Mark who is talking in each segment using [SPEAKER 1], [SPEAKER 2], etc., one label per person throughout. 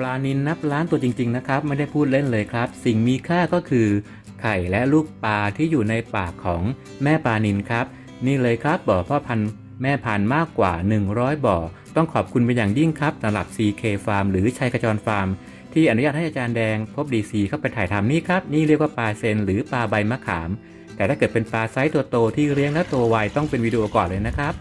[SPEAKER 1] ปลานินนับล้านตัวจริง ๆ นะครับ ไม่ได้พูดเล่นเลยครับ สิ่งมีค่าก็คือ ไข่และลูกปลาที่อยู่ในปากของแม่ปลานินครับ นี่เลยครับบ่อพ่อพันธุ์แม่พันธุ์มากกว่า 100 บ่อ ต้องขอบคุณเป็นอย่างยิ่งครับสำหรับ CK Farm หรือชัยขจรฟาร์ม ที่อนุญาตให้อาจารย์แดงพบดีซีเข้าไปถ่ายทำนี่ครับ นี่เรียกว่าปลาเซนหรือปลาใบมะขาม แต่ถ้าเกิดเป็นปลาไซส์ตัวโตที่เลี้ยงและโตไวต้องเป็นวิดีโอก่อนเลยนะครับ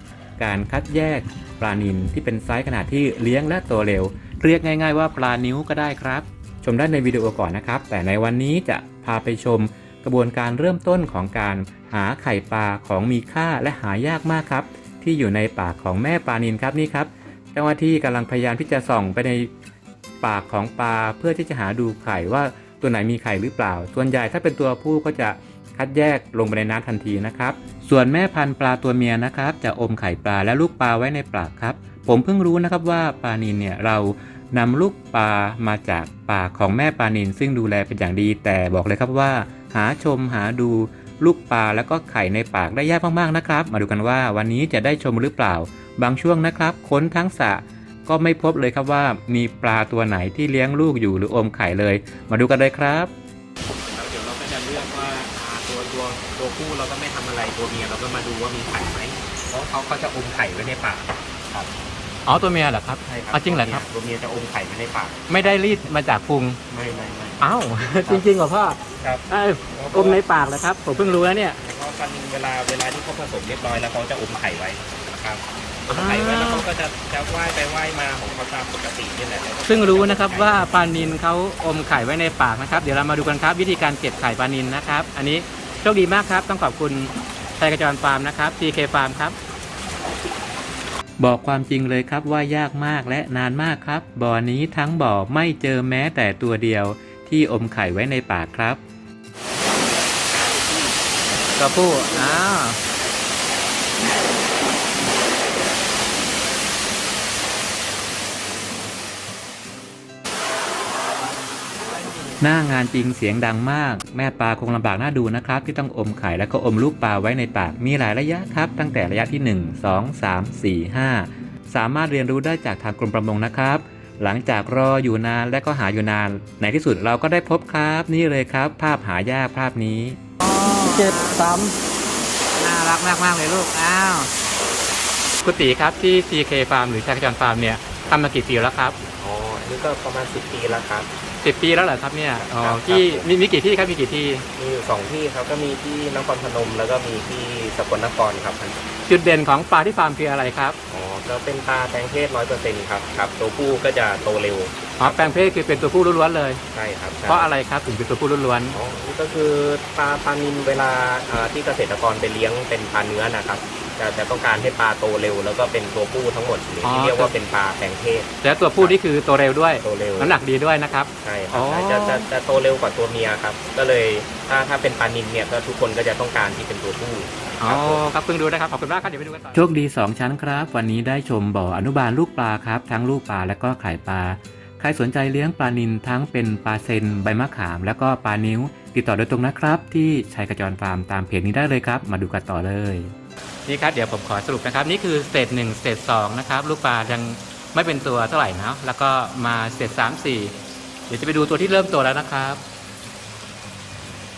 [SPEAKER 1] การคัดแยกปลานินที่เป็นไซส์ขนาดที่เลี้ยงและโตเร็ว เรียกง่าย ๆ ว่าปลานิ้วก็ได้ครับ ชมได้ในวิดีโอก่อนนะครับ แต่ในวันนี้จะพาไปชมกระบวนการเริ่มต้นของการหาไข่ปลาของมีค่าและหายากมากครับ ที่อยู่ในปากของแม่ปลานินครับนี่ครับเจ้าหน้าที่กำลังพยายามที่จะส่องไปในปากของปลาเพื่อที่จะหาดูไข่ว่าตัวไหนมีไข่หรือเปล่า ส่วนใหญ่ถ้าเป็นตัวผู้ก็จะคัดแยกลงไปในน้ำทันทีนะครับ ส่วนแม่พันธุ์ปลาตัวเมียนะครับ จะอมไข่ปลาและลูกปลาไว้ในปากครับ ผมเพิ่งรู้นะครับว่าปลานินเนี่ยเรานำลูกปลามาจากปากของแม่ปลานินซึ่งดูแลเป็นอย่างดี แต่บอกเลยครับว่า หาชมหาดูลูกปลาแล้วก็ไข่ในปากได้ยากมากๆนะครับ มาดูกันว่าวันนี้จะได้ชมหรือเปล่า บางช่วงนะครับ ค้นทั้งสะก็ไม่พบเลยครับว่ามีปลาตัวไหนที่เลี้ยงลูกอยู่หรืออมไข่เลย มาดูกันเลยครับ
[SPEAKER 2] แล้วเดี๋ยวเราก็จะเลือกว่าอ่าตัวตัวตัวผู้เราก็ไม่ทำอะไรตัวเมียเราก็มาดูว่ามีไข่ไหมเพราะเขาเขาจะอมไข่ไว้ในปากครับ
[SPEAKER 1] อ๋อตัวเมียเหรอครับ
[SPEAKER 2] ใช่ครับ
[SPEAKER 1] อ๋อจริงเหรอครับ
[SPEAKER 2] ตัวเมียจะอมไข่ไว้ในปาก
[SPEAKER 1] ไม่ได้รีดมาจากพุง
[SPEAKER 2] ไม่ไม่ไม่
[SPEAKER 1] อ้าวจริงๆเหรอพ่อ
[SPEAKER 2] ครับ
[SPEAKER 1] เอ้ยอมในปากเหรอครับ ผมเพิ่งรู้แล้วเนี่ย
[SPEAKER 2] เพราะกันเวลาเวลาที่เขาผสมเรียบร้อยแล้วเขาจะอมไข่ไว้นะครับอมไข่ไว้แล้วเขาก็จะจะว่ายไปว่ายมาของเขาตามปกตินี่แหละ
[SPEAKER 1] ซึ่งรู้นะครับว่าปลานินเขาอมไข่ไว้ในปากนะครับ เดี๋ยวเรามาดูกันครับวิธีการเก็บไข่ปลานินนะครับ อันนี้โชคดีมากครับ ต้องขอบคุณไทยกระจรฟาร์มนะครับ PK Farm ครับ บอกความจริงเลยครับว่ายากมากและนานมากครับ บ่อนี้ทั้งบ่อไม่เจอแม้แต่ตัวเดียวที่อมไข่ไว้ในปากครับกระพู้อ้าว หน้างานจริงเสียงดังมาก แม่ปลาคงลำบากน่าดูนะครับ ที่ต้องอมไข่แล้วก็อมลูกปลาไว้ในปากมีหลายระยะครับ ตั้งแต่ระยะที่ 1 2 3 4 5 สามารถเรียนรู้ได้จากทางกรมประมงนะครับ หลังจากรออยู่นานและก็หาอยู่นาน ในที่สุดเราก็ได้พบครับ นี่เลยครับ ภาพหายากภาพนี้
[SPEAKER 3] เจ็ดสาม
[SPEAKER 1] น่ารักมากมากๆเลยลูกอ้าวคุณตีครับที่ CK Farm หรือชาคจรฟาร์มเนี่ย ทำมากี่ปีแล้วครับ
[SPEAKER 2] อ๋ออันนี้ก็ประมาณ 10 ปีแล้วครับ
[SPEAKER 1] 10ปีแล้วเหรอครับเนี่ยอ๋อ
[SPEAKER 2] ครับ
[SPEAKER 1] ที่
[SPEAKER 2] ครับ
[SPEAKER 1] มีมีกี่ที่ครับมีกี่ที่
[SPEAKER 2] มีอยู่สองที่ครับก็มีที่นครพนมแล้วก็มีที่สกลนครครับ
[SPEAKER 1] จุดเด่นของปลาที่ฟาร์มคืออะไรครับ
[SPEAKER 2] อ๋อก็เป็นปลาแปลงเพศร้อยเปอร์เซ็นต์ครับครับตัวผู้ก็จะโตเร็ว
[SPEAKER 1] อ๋อแปลงเพศคือเป็นตัวผู้ล้วนๆเลย
[SPEAKER 2] ใช่ครับใช่
[SPEAKER 1] เพราะอะไรครับถึงเป็นตัวผู้ล้วน
[SPEAKER 2] อ๋อนี่ก็คือปลาปลานินเวลาอ่าที่เกษตรกรไปเลี้ยงเป็นปลาเนื้อนะครับ จะจะต้องการให้ปลาโตเร็ว แล้วก็เป็นตัวผู้ทั้งหมดเลยที่เรียกว่าเป็นปลาแปลงเพศ
[SPEAKER 1] ๆแล้วตัวผู้นี่คือโตเร็วด้วย
[SPEAKER 2] โตเร็ว
[SPEAKER 1] น้ำหนักดีด้วยนะครับ
[SPEAKER 2] ใช่ค
[SPEAKER 1] อ๋
[SPEAKER 2] รับ
[SPEAKER 1] อ
[SPEAKER 2] ใช่จะจะจะโตเร็วกว่าตัวเมียครับ ก็เลยถ้าถ้าเป็นปลานินเนี่ยก็ทุกคนก็จะต้องการที่เป็นตัวผู้
[SPEAKER 1] อ๋อครับเพิ่งดูนะครับ ขอบคุณมากครับ เดี๋ยวไปดูกันต่อ โชคดี 2 ชั้นครับ วันนี้ได้ชมบ่ออนุบาลลูกปลาครับ ทั้งลูกปลาและก็ไข่ปลา ใครสนใจเลี้ยงปลานินทั้งเป็นปลาเซนใบมะขาม แล้วก็ปลานิ้ว ติดต่อโดยตรงนะครับ ที่ชัยกระจรฟาร์มตามเพจนี้ได้เลยครับ มาดูกันต่อเลย นี่ครับเดี๋ยวผมขอสรุปนะครับ นี่คือสเตจหนึ่งสเตจสองนะครับลูกปลายังไม่เป็นตัวเท่าไหร่นะแล้วก็มาสเตจสามสี่เดี๋ยวจะไปดูตัวที่เริ่มโตแล้วนะครับ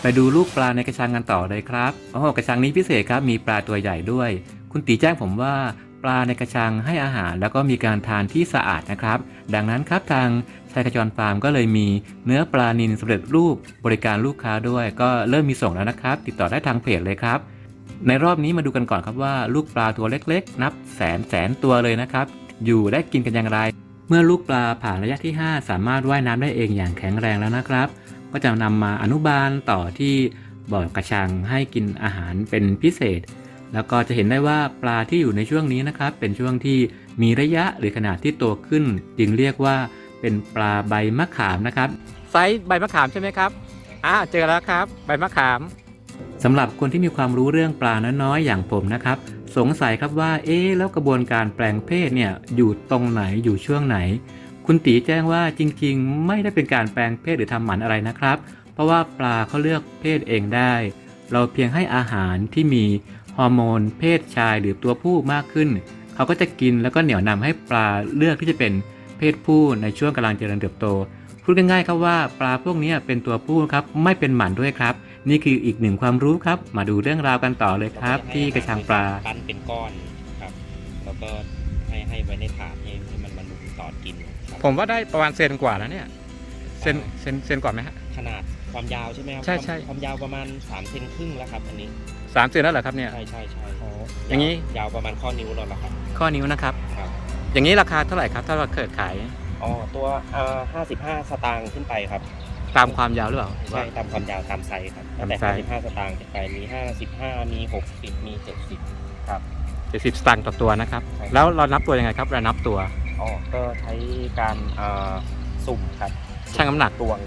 [SPEAKER 1] ไปดูลูกปลาในกระชังกันต่อเลยครับโอ๋อกระชังนี้พิเศษครับมีปลาตัวใหญ่ด้วย คุณตีแจ้งผมว่าปลาในกระชังให้อาหาร แล้วก็มีการทานที่สะอาดนะครับ ดังนั้นครับทางชายกระจรฟาร์มก็เลยมีเนื้อปลานินสำเร็จรูปบริการลูกค้าด้วย ก็เริ่มมีส่งแล้วนะครับ ติดต่อได้ทางเพจเลยครับ ในรอบนี้มาดูกันก่อนครับว่าลูกปลาตัวเล็กๆ นับแสนแสนตัวเลยนะครับ อยู่และกินกันอย่างไร เมื่อลูกปลาผ่านระยะที่ 5 สามารถว่ายน้ำได้เองอย่างแข็งแรงแล้วนะครับ ก็จะนำมาอนุบาลต่อที่บ่อกระชังให้กินอาหารเป็นพิเศษ แล้วก็จะเห็นได้ว่าปลาที่อยู่ในช่วงนี้นะครับ เป็นช่วงที่มีระยะหรือขนาดที่โตขึ้น จึงเรียกว่าเป็นปลาใบมะขามนะครับไซส์ใบมะขามใช่ไหมครับอ่าเจอแล้วครับ ใบมะขาม สำหรับคนที่มีความรู้เรื่องปลาน้อยๆอย่างผมนะครับ สงสัยครับว่า เอ๊ะแล้วกระบวนการแปลงเพศเนี่ยอยู่ตรงไหนอยู่ช่วงไหน คุณตีแจ้งว่าจริงๆ ไม่ได้เป็นการแปลงเพศหรือทำหมันอะไรนะครับ เพราะว่าปลาเขาเลือกเพศเองได้ เราเพียงให้อาหารที่มีฮอร์โมน เพศชายหรือตัวผู้มากขึ้น เขาก็จะกินแล้วก็เหนี่ยวนำให้ปลาเลือกที่จะเป็นเพเพศผู้ในช่วงกำลังเจริญเติบโต พูดง่ายๆครับว่าปลาพวกนี้เป็นตัวผู้ครับไม่เป็นหมันด้วยครับ นี่คืออีกหนึ่งความรู้ครับ มาดูเรื่องราวกันต่อเลยครับ ที่กระชังปลา
[SPEAKER 2] ปั้นเป็นก้อนครับแล้วก็ให้ให้ไว้ในถาดให้ให้มันมันตอดกินครับ
[SPEAKER 1] ผมว่าได้ประมาณเซนกว่าแล้วเนี่ยเซนเซนเซนกว่าไหมฮะ
[SPEAKER 2] ขนาดความยาวใช่ไหมครับ
[SPEAKER 1] ใช่ใช่
[SPEAKER 2] ความความยาวประมาณ3เซนครึ่งแล้วครับอันนี้
[SPEAKER 1] สามเซนแล้วเหรอครับเนี่ย
[SPEAKER 2] ใช่ใช่ใช่
[SPEAKER 1] อย่างนี้
[SPEAKER 2] นี้ ยาวประมาณข้อนิ้วเราแล้วครับ
[SPEAKER 1] ข้อนิ้วนะครับ
[SPEAKER 2] ครับ
[SPEAKER 1] อย่างนี้ราคาเท่าไหร่ครับ ถ้าเราเกิดขาย
[SPEAKER 2] อ๋อตัวเอ่อ55 สตางค์ขึ้นไปครับ
[SPEAKER 1] ตามความยาวหรือเปล่า
[SPEAKER 2] ใช่ตามความยาวตามไซส์ครับตั้งแต่
[SPEAKER 1] ตามไซส์
[SPEAKER 2] 55สตางค์ขึ้นไปมี55มี 60 มี 70 ครับ
[SPEAKER 1] เจ็ดสิบสตางค์ต่อตัวนะครับ
[SPEAKER 2] ใช่
[SPEAKER 1] แล้วเรานับตัวยังไงครับเรานับตัว
[SPEAKER 2] อ๋อก็ใช้การเอ่อสุ่มครับ
[SPEAKER 1] ชั่งน้ำหนัก
[SPEAKER 2] ตวง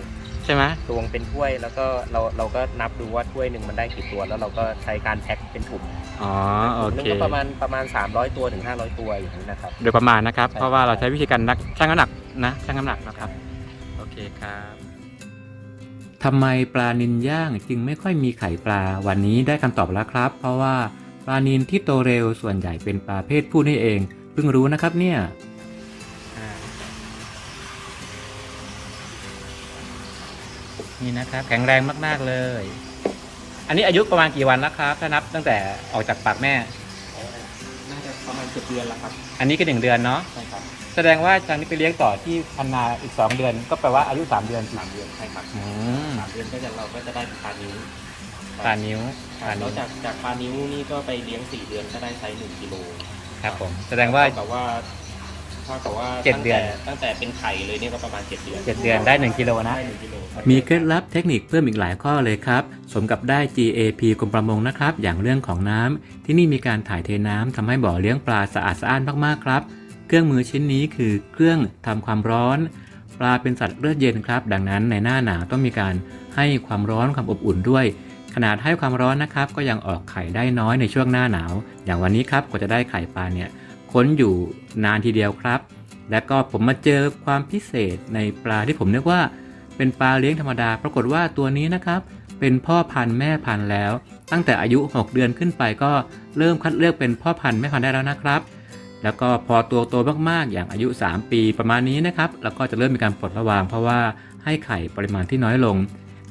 [SPEAKER 1] ใช่ไหม
[SPEAKER 2] ตวงเป็นถ้วยแล้วก็เราเราก็นับดูว่าถ้วยหนึ่งมันได้กี่ตัว แล้วเราก็ใช้การแพ็คเป็นถุง
[SPEAKER 1] อ๋อโอ
[SPEAKER 2] ถุงหนึ
[SPEAKER 1] เค
[SPEAKER 2] งก็ประมาณประมาณ 300 ตัวถึง 500 ตัวอย่างนี้นะครับ
[SPEAKER 1] โดยประมาณนะครับ
[SPEAKER 2] ใช่
[SPEAKER 1] เพราะว่าเราใช้วิธีการนักชั่งน้ำหนักนะชั่งน้ำหนักนะครับ โอเคครับ ทำไมปลานินย่างจึงไม่ค่อยมีไข่ปลาวันนี้ได้คำตอบแล้วครับ เพราะว่าปลานินที่โตเร็วส่วนใหญ่เป็นปลาเพศผู้นี่เอง เพิ่งรู้นะครับเนี่ยนี่นะครับแข็งแรงมาก ๆ เลย อันนี้อายุประมาณกี่วันแล้วครับ ถ้านับตั้งแต่ออกจากปากแม่
[SPEAKER 2] น่าจะประมาณเกือบเดือนแล้วครับ
[SPEAKER 1] อันนี้ก็หนึ่งเดือนเนาะ
[SPEAKER 2] ใช่ครับ
[SPEAKER 1] แสดงว่าทางนี้ไปเลี้ยงต่อที่พันนาอีก2เดือน ก็แปลว่าอายุ3เดือน
[SPEAKER 2] สามเดือนใช่ครับ
[SPEAKER 1] อืม
[SPEAKER 2] สามเดือนก็จะเราก็จะได้เป็นปลานิ้ว
[SPEAKER 1] ปลานิ้วปลา
[SPEAKER 2] แล้
[SPEAKER 1] นิ้
[SPEAKER 2] ว
[SPEAKER 1] ว
[SPEAKER 2] จากจากปลานิ้วนี่ก็ไปเลี้ยงสี่เดือนก็ได้ไซส์หนึ่งกิโล
[SPEAKER 1] ครับผม แสดงว่า
[SPEAKER 2] เท่กับว่าเท่ากับว่า
[SPEAKER 1] เจ็ดเดือน
[SPEAKER 2] ตั้งแต่ตั้งแต่เป็นไข่เลยเนี่ยก็ประมาณเจ็ดเดือน
[SPEAKER 1] 7เดือนได้1กิโลนะ
[SPEAKER 2] ได้หนึ่งกิโลครับ
[SPEAKER 1] มีเคล็ดลับเทคนิคเพิ่มอีกหลายข้อเลยครับ สมกับได้ GAP กรมประมงนะครับ อย่างเรื่องของน้ำที่นี่มีการถ่ายเทน้ำทำให้บ่อเลี้ยงปลาสะอาดสะอ้านมากๆครับ เครื่องมือชิ้นนี้คือเครื่องทำความร้อน ปลาเป็นสัตว์เลือดเย็นครับ ดังนั้นในหน้าหนาวต้องมีการให้ความร้อนความอบอุ่นด้วย ขนาดให้ความร้อนนะครับ ก็ยังออกไข่ได้น้อยในช่วงหน้าหนาว อย่างวันนี้ครับกว่าจะได้ไข่ปลาเนี่ยค้นอยู่นานทีเดียวครับ และก็ผมมาเจอความพิเศษในปลาที่ผมนึกว่า เป็นปลาเลี้ยงธรรมดา ปรากฏว่าตัวนี้นะครับ เป็นพ่อพันธุ์แม่พันธุ์แล้ว ตั้งแต่อายุ 6 เดือนขึ้นไปก็เริ่มคัดเลือกเป็นพ่อพันธุ์แม่พันธุ์ได้แล้วนะครับ แล้วก็พอตัวโตมากๆ อย่างอายุ 3 ปีประมาณนี้นะครับ แล้วก็จะเริ่มมีการปลดระวาง เพราะว่าให้ไข่ปริมาณที่น้อยลง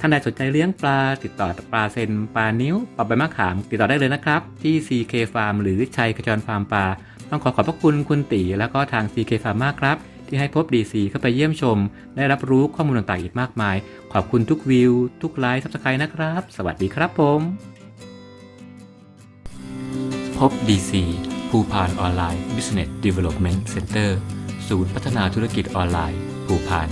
[SPEAKER 1] ท่านใดสนใจเลี้ยงปลาติดต่อปลาเซนปลานิ้วปลาใบมะขาม ติดต่อได้เลยนะครับ ที่ CK Farm หรือชัยขจรฟาร์มปลา ต้องขอขอบพระคุณคุณตีแล้วก็ทาง CK Farm มากครับ ที่ให้พบ DC เข้าไปเยี่ยมชม ได้รับรู้ข้อมูลต่างๆอีกมากมาย ขอบคุณทุกวิว ทุกไลค์ทับสไครต์นะครับ สวัสดีครับผม พบ DC ภูพานออนไลน์ Business Development Center ศูนย์พัฒนาธุรกิจออนไลน์ ภูพาน